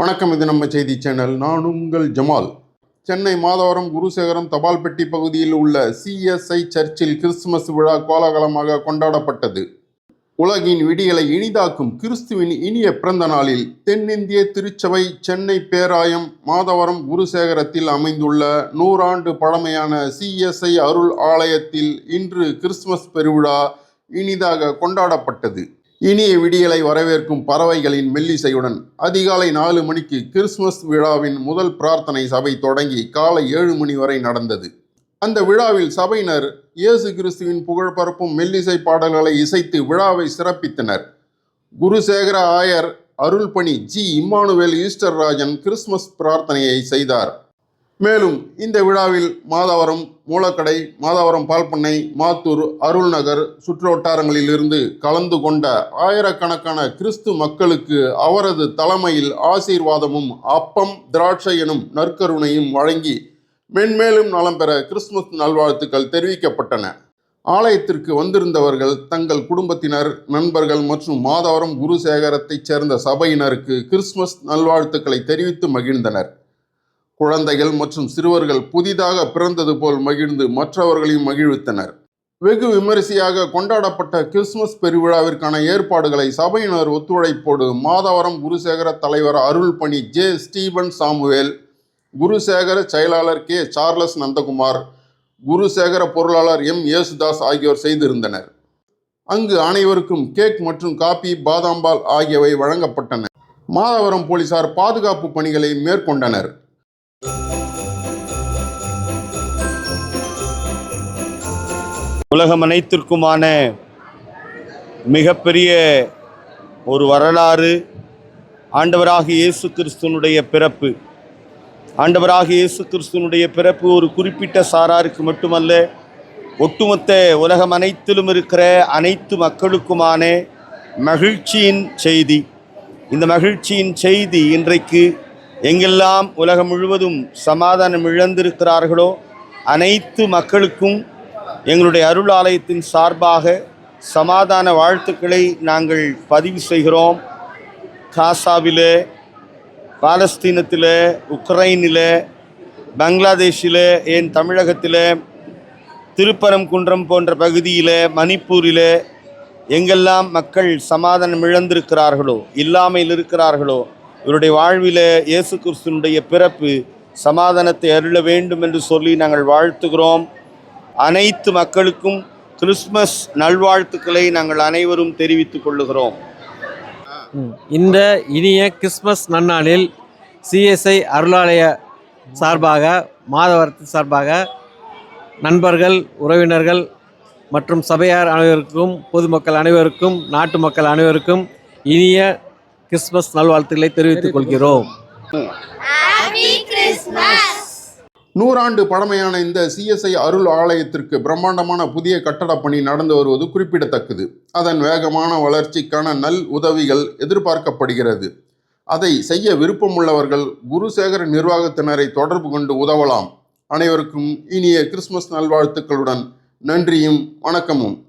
வணக்கம் இது நம்ம செய்தி சேனல். நான் உங்கள் ஜமால். சென்னை மாதவரம் குருசேகரம் தபால் பெட்டி பகுதியில் உள்ள சிஎஸ்ஐ சர்ச்சில் கிறிஸ்துமஸ் விழா கோலாகலமாக கொண்டாடப்பட்டது. உலகின் விடிகளை இனிதாக்கும் கிறிஸ்துவின் இனிய பிறந்த நாளில் தென்னிந்திய திருச்சபை சென்னை பேராயம் மாதவரம் குருசேகரத்தில் அமைந்துள்ள நூறாண்டு பழமையான சிஎஸ்ஐ அருள் ஆலயத்தில் இன்று கிறிஸ்துமஸ் பெருவிழா இனிதாக கொண்டாடப்பட்டது. இனிய விடியலை வரவேற்கும் பறவைகளின் மெல்லிசையுடன் அதிகாலை நாலு மணிக்கு கிறிஸ்துமஸ் விழாவின் முதல் பிரார்த்தனை சபை தொடங்கி காலை ஏழு மணி வரை நடந்தது. அந்த விழாவில் சபையினர் இயேசு கிறிஸ்துவின் புகழ் பரப்பும் மெல்லிசை பாடல்களை இசைத்து விழாவை சிறப்பித்தனர். குருசேகர ஆயர் அருள்பணி G. Immanuel Easter Rajan Christmas பிரார்த்தனையை செய்தார். மேலும் இந்த விழாவில் மாதவரம் மூலக்கடை மாதவரம் பால்பண்ணை மாத்தூர் அருள்நகர் சுற்றுவட்டாரங்களிலிருந்து கலந்து கொண்ட ஆயிரக்கணக்கான கிறிஸ்து மக்களுக்கு அவரது தலைமையில் ஆசீர்வாதமும் அப்பம் திராட்சை எனும் நற்கருணையும் வழங்கி மென்மேலும் நலம் பெற கிறிஸ்துமஸ் நல்வாழ்த்துக்கள் தெரிவிக்கப்பட்டன. ஆலயத்திற்கு வந்திருந்தவர்கள் தங்கள் குடும்பத்தினர் நண்பர்கள் மற்றும் மாதவரம் குருசேகரத்தைச் சேர்ந்த சபையினருக்கு கிறிஸ்துமஸ் நல்வாழ்த்துக்களை தெரிவித்து மகிழ்ந்தனர். குழந்தைகள் மற்றும் சிறுவர்கள் புதிதாக பிறந்தது போல் மகிழ்ந்து மற்றவர்களையும் மகிழ்வித்தனர். வெகு விமரிசையாக கொண்டாடப்பட்ட கிறிஸ்துமஸ் பெருவிழாவிற்கான ஏற்பாடுகளை சபையினர் ஒத்துழைப்போடு மாதவரம் குருசேகர தலைவர் அருள்பணி ஜே. ஸ்டீபன் சாமுவேல் குருசேகர செயலாளர் கே. சார்லஸ் நந்தகுமார் குருசேகர பொருளாளர் எம். யேசுதாஸ் ஆகியோர் செய்திருந்தனர். அங்கு அனைவருக்கும் கேக் மற்றும் காபி பாதாம்பால் ஆகியவை வழங்கப்பட்டன. மாதவரம் போலீசார் பாதுகாப்பு பணிகளை மேற்கொண்டனர். உலகம் அனைத்திற்குமான மிகப்பெரிய ஒரு வரலாறு ஆண்டவராக இயேசு கிறிஸ்துவனுடைய பிறப்பு. ஆண்டவராக இயேசு கிறிஸ்துவனுடைய பிறப்பு ஒரு குறிப்பிட்ட சாராருக்கு மட்டுமல்ல ஒட்டுமொத்த உலகம் அனைத்திலும் இருக்கிற அனைத்து மக்களுக்குமான மகிழ்ச்சியின் செய்தி. இந்த மகிழ்ச்சியின் செய்தி இன்றைக்கு எங்கெல்லாம் உலகம் முழுவதும் சமாதானம் இழந்திருக்கிறார்களோ அனைத்து மக்களுக்கும் எங்களுடைய அருள் ஆலயத்தின் சார்பாக சமாதான வாழ்த்துக்களை நாங்கள் பதிவு செய்கிறோம். காசாவிலே பாலஸ்தீனத்தில் உக்ரைனில் பங்களாதேஷில் ஏன் தமிழகத்தில் திருப்பரங்குன்றம் போன்ற பகுதியில் மணிப்பூரில் எங்கெல்லாம் மக்கள் சமாதானம் இழந்திருக்கிறார்களோ இல்லாமல் இருக்கிறார்களோ இவருடைய வாழ்வில் இயேசு கிறிஸ்துனுடைய பிறப்பு சமாதானத்தை அருள வேண்டும் என்று சொல்லி நாங்கள் வாழ்த்துகிறோம். அனைத்து மக்களுக்கும் கிறிஸ்மஸ் நல்வாழ்த்துக்களை நாங்கள் அனைவரும் தெரிவித்துக் கொள்ளுகிறோம். இந்த இனிய கிறிஸ்மஸ் நன்னாளில் சிஎஸ்ஐ அருளாலய சார்பாக மாதவரத்தின் சார்பாக நண்பர்கள் உறவினர்கள் மற்றும் சபையார் அனைவருக்கும் பொதுமக்கள் அனைவருக்கும் நாட்டு மக்கள் அனைவருக்கும் இனிய கிறிஸ்மஸ் நல்வாழ்த்துக்களை தெரிவித்துக் கொள்கிறோம். நூறாண்டு பழமையான இந்த சிஎஸ்ஐ அருள் ஆலயத்திற்கு பிரம்மாண்டமான புதிய கட்டடப் பணி நடந்து வருவது குறிப்பிடத்தக்கது. அதன் வேகமான வளர்ச்சிக்கான நல் உதவிகள் எதிர்பார்க்கப்படுகிறது. அதை செய்ய விருப்பமுள்ளவர்கள் குருசேகர நிர்வாகத்தினரை தொடர்பு கொண்டு உதவலாம். அனைவருக்கும் இனிய கிறிஸ்துமஸ் நல்வாழ்த்துக்களுடன் நன்றியும் வணக்கமும்.